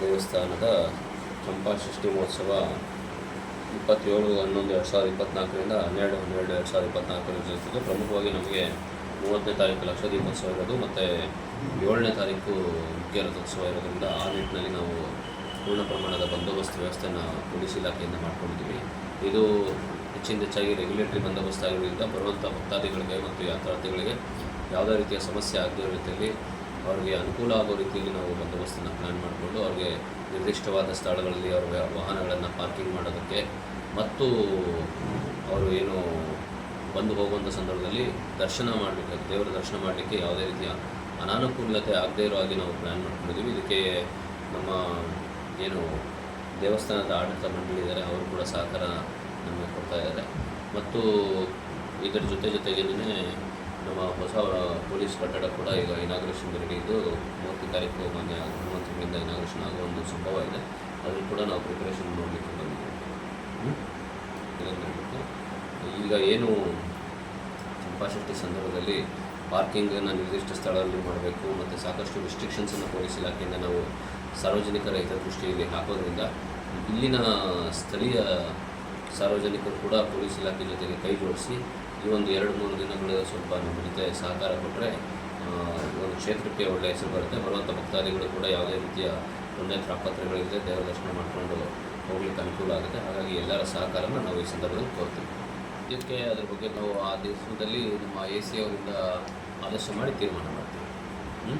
ದೇವಸ್ಥಾನದ ಚಂಪಾಷಷ್ಠಿ ಮಹೋತ್ಸವ ಇಪ್ಪತ್ತೇಳು, ಹನ್ನೊಂದು, ಎರಡು ಸಾವಿರದ ಇಪ್ಪತ್ತ್ನಾಲ್ಕರಿಂದ ಹನ್ನೆರಡು ಹನ್ನೆರಡು, ಎರಡು ಸಾವಿರದ ಇಪ್ಪತ್ತ್ನಾಲ್ಕರ ಜೊತೆಗೆ ಪ್ರಮುಖವಾಗಿ ನಮಗೆ ಮೂವತ್ತನೇ ತಾರೀಕು ಲಕ್ಷ ದೀಪೋತ್ಸವ ಇರೋದು ಮತ್ತು ಏಳನೇ ತಾರೀಕು ಮುಖ್ಯ ರಥೋತ್ಸವ ಇರೋದರಿಂದ ಆ ನಿಟ್ಟಿನಲ್ಲಿ ನಾವು ಪೂರ್ಣ ಪ್ರಮಾಣದ ಬಂದೋಬಸ್ತ್ ವ್ಯವಸ್ಥೆಯನ್ನು ಪೊಲೀಸ್ ಇಲಾಖೆಯಿಂದ ಮಾಡ್ಕೊಂಡಿದ್ದೀವಿ. ಇದು ಹೆಚ್ಚಿನ ಹೆಚ್ಚಾಗಿ ರೆಗ್ಯುಲೇಟರಿ ಬಂದೋಬಸ್ತ್ ಆಗಿರೋದ್ರಿಂದ ಬರುವಂಥ ಭಕ್ತಾದಿಗಳಿಗೆ ಮತ್ತು ಯಾತ್ರಾರ್ಥಿಗಳಿಗೆ ಯಾವುದೇ ರೀತಿಯ ಸಮಸ್ಯೆ ಆಗದೇ ರೀತಿಯಲ್ಲಿ ಅವರಿಗೆ ಅನುಕೂಲ ಆಗೋ ರೀತಿಯಲ್ಲಿ ನಾವು ಬಂದೋಬಸ್ತನ್ನು ಪ್ಲ್ಯಾನ್ ಮಾಡಿಕೊಂಡು ಅವ್ರಿಗೆ ನಿರ್ದಿಷ್ಟವಾದ ಸ್ಥಳಗಳಲ್ಲಿ ಅವ್ರ ವಾಹನಗಳನ್ನು ಪಾರ್ಕಿಂಗ್ ಮಾಡೋದಕ್ಕೆ ಮತ್ತು ಅವರು ಏನು ಬಂದು ಹೋಗುವಂಥ ಸಂದರ್ಭದಲ್ಲಿ ದರ್ಶನ ಮಾಡಲಿಕ್ಕೆ, ದೇವರ ದರ್ಶನ ಮಾಡಲಿಕ್ಕೆ ಯಾವುದೇ ರೀತಿಯ ಅನಾನುಕೂಲತೆ ಆಗದೇ ಇರೋ ಹಾಗೆ ನಾವು ಪ್ಲ್ಯಾನ್ ಮಾಡ್ಕೊಂಡಿದ್ದೀವಿ ಇದಕ್ಕೆ ನಮ್ಮ ಏನು ದೇವಸ್ಥಾನದ ಆಡಳಿತ ಮಂಡಳಿ ಇದ್ದಾರೆ ಅವರು ಕೂಡ ಸಹಕಾರ ನಮಗೆ ಕೊಡ್ತಾ ಇದ್ದಾರೆ. ಮತ್ತು ಇದರ ಜೊತೆ ಜೊತೆಗೇನೆ ನಮ್ಮ ಹೊಸ ಪೊಲೀಸ್ ಕಟ್ಟಡ ಕೂಡ ಈಗ ಇನಾಗ್ರೇಷನ್ ರೆಡಿ ಮೂವತ್ತು ತಾರೀಕು ಮಾನ್ಯ ಮೂವತ್ತರಿಂದ ಇನಾಗ್ರೇಷನ್ ಆಗೋ ಒಂದು ಸಂಭವ ಇದೆ ಅದನ್ನು ಕೂಡ ನಾವು ಪ್ರಿಪರೇಷನ್ ಮಾಡಲಿಕ್ಕೆ ಬಂದಿದ್ದೀವಿ. ಈಗ ಏನು ಚಂಪಾಷಷ್ಠಿ ಸಂದರ್ಭದಲ್ಲಿ ಪಾರ್ಕಿಂಗನ್ನು ನಿರ್ದಿಷ್ಟ ಸ್ಥಳದಲ್ಲಿ ಮಾಡಬೇಕು ಮತ್ತು ಸಾಕಷ್ಟು ರಿಸ್ಟ್ರಿಕ್ಷನ್ಸನ್ನು ಪೊಲೀಸ್ ಇಲಾಖೆಯಿಂದ ನಾವು ಸಾರ್ವಜನಿಕರ ಹಿತದೃಷ್ಟಿಯಲ್ಲಿ ಹಾಕೋದ್ರಿಂದ ಇಲ್ಲಿನ ಸ್ಥಳೀಯ ಸಾರ್ವಜನಿಕರು ಕೂಡ ಪೊಲೀಸ್ ಇಲಾಖೆ ಜೊತೆಗೆ ಕೈ ಜೋಡಿಸಿ ಈ ಒಂದು ಎರಡು ಮೂರು ದಿನಗಳು ಸ್ವಲ್ಪ ನಮ್ಮ ಜೊತೆ ಸಹಕಾರ ಕೊಟ್ಟರೆ ಒಂದು ಕ್ಷೇತ್ರಕ್ಕೆ ಒಳ್ಳೆಯ ಹೆಸರು ಬರುತ್ತೆ. ಬರುವಂಥ ಭಕ್ತಾದಿಗಳು ಕೂಡ ಯಾವುದೇ ರೀತಿಯ ತೊಂದರೆ ತಾಪತ್ರಗಳಿಲ್ಲದೆ ದೇವರ ದರ್ಶನ ಮಾಡಿಕೊಂಡು ಹೋಗ್ಲಿಕ್ಕೆ ಅನುಕೂಲ ಆಗುತ್ತೆ. ಹಾಗಾಗಿ ಎಲ್ಲರ ಸಹಕಾರನ ನಾವು ಈ ಸಂದರ್ಭದಲ್ಲಿ ಕೋರ್ತೀವಿ. ಇದಕ್ಕೆ ಅದ್ರ ಬಗ್ಗೆ ನಾವು ಆ ದಿವಸದಲ್ಲಿ ನಮ್ಮ ಎ ಸಿ ಅವರಿಂದ ಆದರ್ಶ ಮಾಡಿ ತೀರ್ಮಾನ ಮಾಡ್ತೀವಿ. ಹ್ಞೂ